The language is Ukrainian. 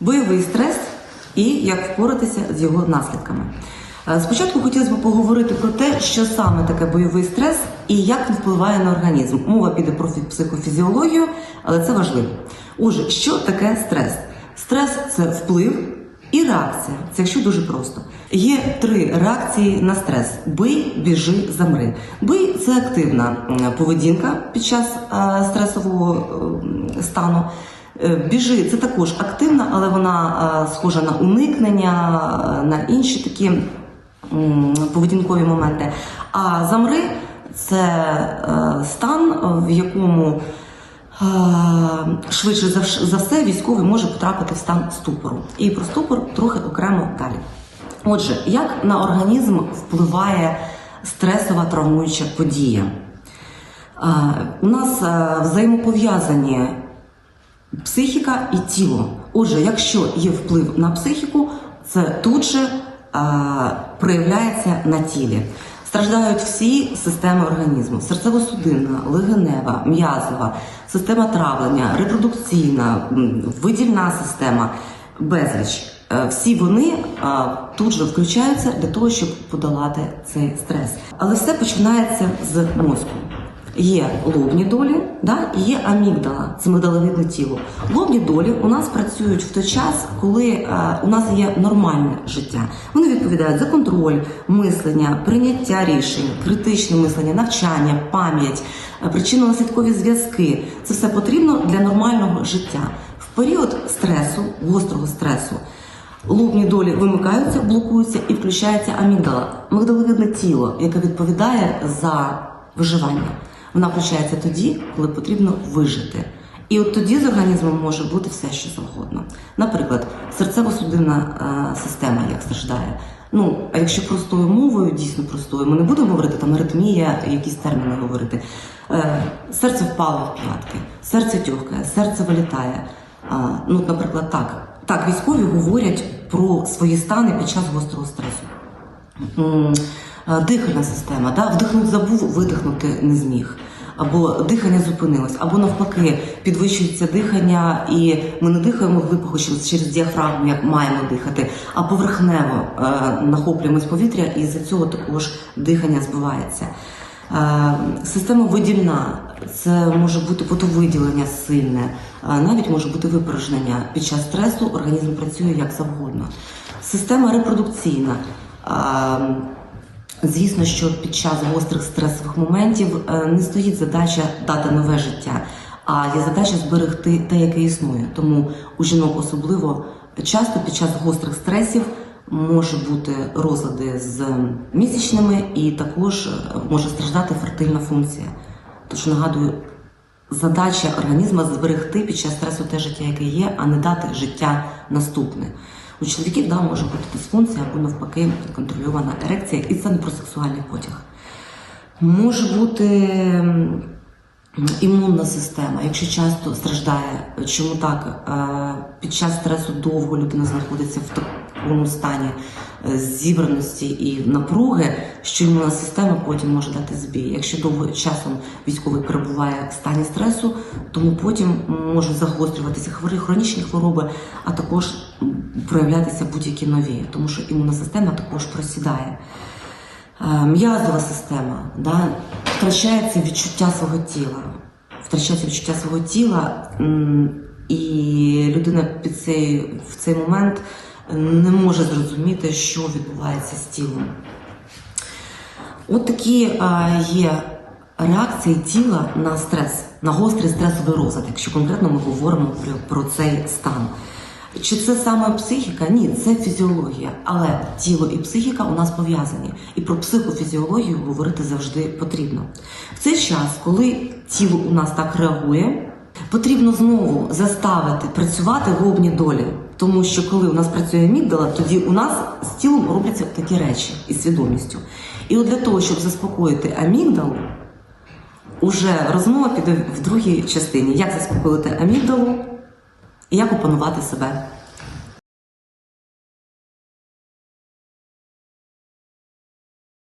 бойовий стрес і як впоратися з його наслідками. Е, Спочатку хотілося б поговорити про те, що саме таке бойовий стрес і як він впливає на організм. Мова піде про фі- психофізіологію, але це важливо. Отже, що таке стрес? Стрес це вплив і реакція. Це якщо дуже просто. Є три реакції на стрес: бий, біжи, замри. Бий це активна поведінка під час е, стресового стану. Е, Біжи це також активна, але вона е, схожа на уникнення, е, на інші такі поведінкові моменти. А замри це стан, в якому швидше за все військовий може потрапити в стан ступору. І про ступор трохи окремо далі. Отже, як на організм впливає стресова травмуюча подія? У нас взаємопов'язані психіка і тіло. Отже, якщо є вплив на психіку, це тут же е, проявляється на тілі. Страждають всі системи організму: серцево-судинна, легенева, м'язова, система травлення, репродукційна, видільна система, безліч. Е, Всі вони е, тут же включаються для того, щоб подолати цей стрес. Але все починається з мозку. Є лобні долі, да, і є амігдала, це мигдаловидне тіло. Лобні долі у нас працюють в той час, коли е, у нас є нормальне життя. Вони відповідають за контроль, мислення, прийняття рішень, критичне мислення, навчання, пам'ять, е, причинно-наслідкові зв'язки. Це все потрібно для нормального життя. В період стресу, гострого стресу, Лобні долі вимикаються, блокуються і включається амігдала, мигдаловидне тіло, яке відповідає за виживання. Вона включається тоді, коли потрібно вижити. І от тоді з організмом може бути все, що завгодно. Наприклад, серцево-судинна е, система як страждає. Ну, а якщо простою мовою, дійсно простою, ми не будемо говорити там аритмія, якісь терміни говорити. Е, серце впало в п'ятки, серце тьохкає, серце вилітає. А, ну, наприклад, так. Так, військові говорять про свої стани під час гострого стресу. Е, Дихальна система, да? вдихнути забув, видихнути не зміг. Або дихання зупинилось, або навпаки, підвищується дихання, і ми не дихаємо глибоко через через діафрагму, як маємо дихати, а поверхнево е, нахоплюємось повітря, і з-за цього також дихання збивається. Е, Система видільна це може бути потовиділення сильне, е, навіть може бути випорожнення. Під час стресу організм працює як завгодно. Система репродукційна. е, Звісно, що під час гострих стресових моментів е, не стоїть задача дати нове життя, а є задача зберегти те, яке існує. Тому у жінок особливо часто під час гострих стресів може бути розлади з місячними, і також е, може страждати фертильна функція. Тож нагадую, задача організму зберегти під час стресу те життя, яке є, а не дати життя наступне. У чоловіків да, може бути дисфункція або навпаки контрольована ерекція, і це не про сексуальний потяг. Може бути імунна система, якщо часто страждає. Чому так? Е, Під час стресу довго людина знаходиться в такому стані зібраності і напруги, що імунна система потім може дати збій. Якщо довго часом військовий перебуває в стані стресу, тому потім можуть загострюватися хворі хронічні хвороби, а також проявлятися будь-які нові, тому що імунна система також просідає. Е, М'язова система да, втрачається відчуття свого тіла. Втрачається відчуття свого тіла, і людина під цей, в цей момент не може зрозуміти, що відбувається з тілом. От такі е, є реакції тіла на стрес, на гострий стресовий розлад, якщо конкретно ми говоримо про, про цей стан. Чи це саме психіка? Ні, це фізіологія. Але тіло і психіка у нас пов'язані. І про психофізіологію говорити завжди потрібно. В цей час, коли тіло у нас так реагує, потрібно знову заставити працювати лобні долі. Тому що коли у нас працює мігдала, тоді у нас з тілом робляться такі речі із свідомістю. І от для того, щоб заспокоїти амігдалу, уже розмова піде в другій частині. Як заспокоїти амігдалу і як опанувати себе